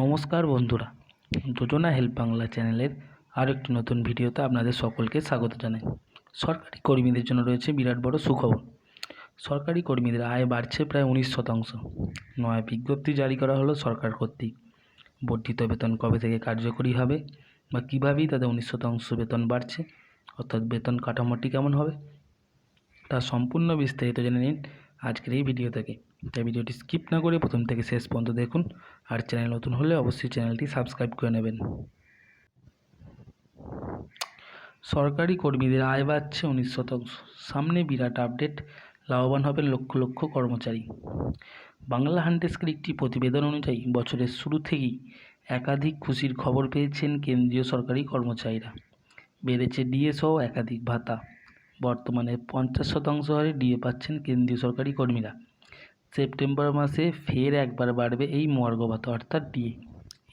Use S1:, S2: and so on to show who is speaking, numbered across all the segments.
S1: নমস্কার বন্ধুরা যোজনা হেল্প বাংলা চ্যানেলের আরও একটি নতুন ভিডিওতে আপনাদের সকলকে স্বাগত জানাই। সরকারি কর্মীদের জন্য রয়েছে বিরাট বড় সুখবর। সরকারি কর্মীদের আয় বাড়ছে প্রায় উনিশ শতাংশ। নয়া বিজ্ঞপ্তি জারি করা হলো সরকার কর্তৃক। বর্ধিত বেতন কবে থেকে কার্যকরী হবে বা কীভাবেই তাদের উনিশ শতাংশ বেতন বাড়ছে, অর্থাৎ বেতন কাঠামোটি কেমন হবে, তা সম্পূর্ণ বিস্তারিত জেনে নিন আজকের এই ভিডিও থেকে। তাই ভিডিওটি স্কিপ না করে প্রথম থেকে শেষ পর্যন্ত দেখুন। আর চ্যানেল নতুন হলে অবশ্যই চ্যানেলটি সাবস্ক্রাইব করে নেবেন। সরকারি কর্মীদের আয় বাড়ছে উনিশ শতাংশ। সামনে বিরাট আপডেট লাভবান হবেন লক্ষ লক্ষ কর্মচারী। বাংলা হান্টেস্কের একটি প্রতিবেদন অনুযায়ী বছরের শুরু থেকেই একাধিক খুশির খবর পেয়েছেন কেন্দ্রীয় সরকারি কর্মচারীরা। বেড়েছে ডিএ সহ একাধিক ভাতা। বর্তমানে পঞ্চাশ শতাংশ হারে ডিএ পাচ্ছেন কেন্দ্রীয় সরকারি কর্মীরা। সেপ্টেম্বর মাসে ফের একবার বাড়বে এই মর্গ ভাতা অর্থাৎ ডিএ।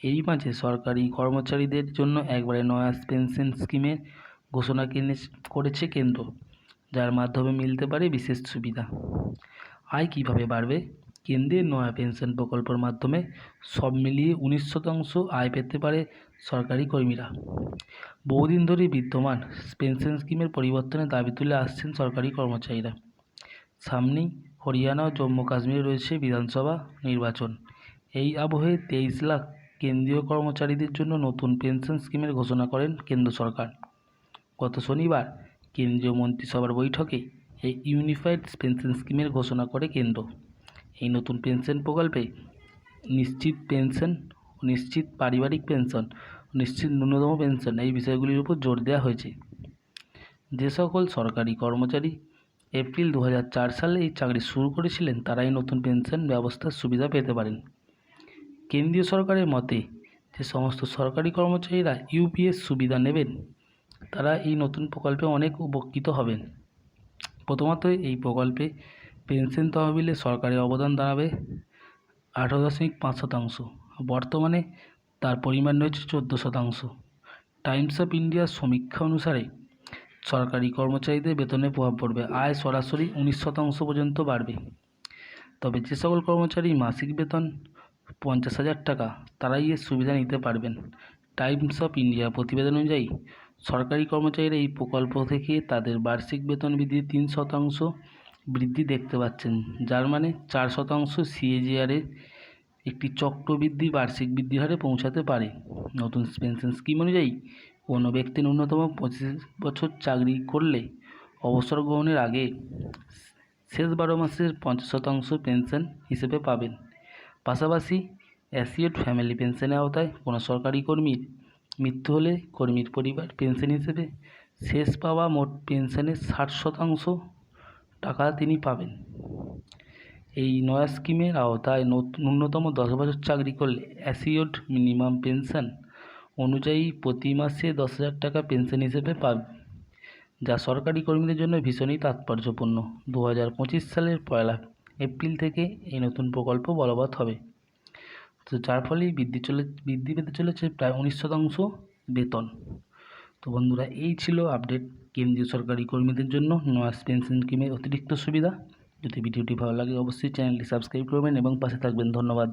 S1: এই মাঝে সরকারি কর্মচারীদের জন্য একবারে নয়া পেনশন স্কিমের ঘোষণা কিনে, করেছে কেন্দ্র, যার মাধ্যমে মিলতে পারে বিশেষ সুবিধা। আয় কীভাবে বাড়বে? কেন্দ্রের নয়া পেনশন প্রকল্পের মাধ্যমে সব মিলিয়ে উনিশ শতাংশ আয় পেতে পারে সরকারি কর্মীরা। বহুদিন ধরে বিদ্যমান পেনশন স্কিমের পরিবর্তনের দাবি তুলে আসছেন সরকারি কর্মচারীরা। সামনেই হরিয়ানা ও জম্মু কাশ্মীরে রয়েছে বিধানসভা নির্বাচন। এই আবহে তেইশ লাখ কেন্দ্রীয় কর্মচারীদের জন্য নতুন পেনশন স্কিমের ঘোষণা করেন কেন্দ্র সরকার। গত শনিবার কেন্দ্রীয় মন্ত্রিসভার বৈঠকে এই ইউনিফাইড পেনশন স্কিমের ঘোষণা করে কেন্দ্র। এই নতুন পেনশন প্রকল্পে নিশ্চিত পেনশন, নিশ্চিত পারিবারিক পেনশন, নিশ্চিত ন্যূনতম পেনশন এই বিষয়গুলির উপর জোর দেওয়া হয়েছে। যে সকল সরকারি কর্মচারী এপ্রিল দু হাজার চার সালে এই চাকরি শুরু করেছিলেন, তারাই নতুন পেনশন ব্যবস্থার সুবিধা পেতে পারেন। কেন্দ্রীয় সরকারের মতে, যে সমস্ত সরকারি কর্মচারীরা ইউপিএস সুবিধা নেবেন, তারা এই নতুন প্রকল্পে অনেক উপকৃত হবেন। প্রথমত এই প্রকল্পে পেনশন তহবিলে সরকারের অবদান দাঁড়াবে আঠারো দশমিক পাঁচ শতাংশ। বর্তমানে তার পরিমাণ রয়েছে চোদ্দ শতাংশ। টাইমস অফ ইন্ডিয়ার সমীক্ষা অনুসারে সরকারি কর্মচারীদের বেতনে প্রভাব পড়বে। আয় সরাসরি উনিশ শতাংশ পর্যন্ত বাড়বে। তবে যে সকল কর্মচারী মাসিক বেতন পঞ্চাশ হাজার টাকা, তারাই এর সুবিধা নিতে পারবেন। টাইমস অফ ইন্ডিয়া প্রতিবেদন অনুযায়ী, সরকারি কর্মচারীরা এই প্রকল্প থেকে তাদের বার্ষিক বেতন বৃদ্ধির তিন শতাংশ বৃদ্ধি দেখতে পাচ্ছেন, যার মানে চার শতাংশ সিএজিআরের একটি চক্রবৃদ্ধি, বার্ষিক বৃদ্ধি হারে পৌঁছাতে পারে। নতুন পেনশন স্কিম অনুযায়ী, কোনো ব্যক্তি ন্যূনতম পঁচিশ বছর চাকরি করলে অবসর গ্রহণের আগে শেষ বারো মাসের পঞ্চাশ শতাংশ পেনশন হিসেবে পাবেন। পাশাপাশি অ্যাসিওড ফ্যামিলি পেনশনের আওতায় কোনো সরকারি কর্মীর মৃত্যু হলে কর্মীর পরিবার পেনশন হিসেবে শেষ পাওয়া মোট পেনশনের ষাট শতাংশ টাকা তিনি পাবেন। এই নয়া স্কিমের আওতায় ন্যূনতম দশ বছর চাকরি করলে অ্যাসিওড মিনিমাম পেনশন অনুযায়ী প্রতি মাসে দশ হাজার টাকা পেনশন হিসেবে পাবে, যা সরকারি কর্মীদের জন্য ভীষণই তাৎপর্যপূর্ণ। দু হাজার পঁচিশ সালের পয়লা এপ্রিল থেকে এই নতুন প্রকল্প বলবৎ হবে। তো যার ফলে বৃদ্ধি চলে, বৃদ্ধি পেতে চলেছে প্রায় উনিশ শতাংশ বেতন। তো বন্ধুরা, এই ছিল আপডেট কেন্দ্রীয় সরকারি কর্মীদের জন্য নয়াস পেনশন স্কিমের অতিরিক্ত সুবিধা। যদি ভিডিওটি ভালো লাগে, অবশ্যই চ্যানেলটি সাবস্ক্রাইব করবেন এবং পাশে থাকবেন। ধন্যবাদ।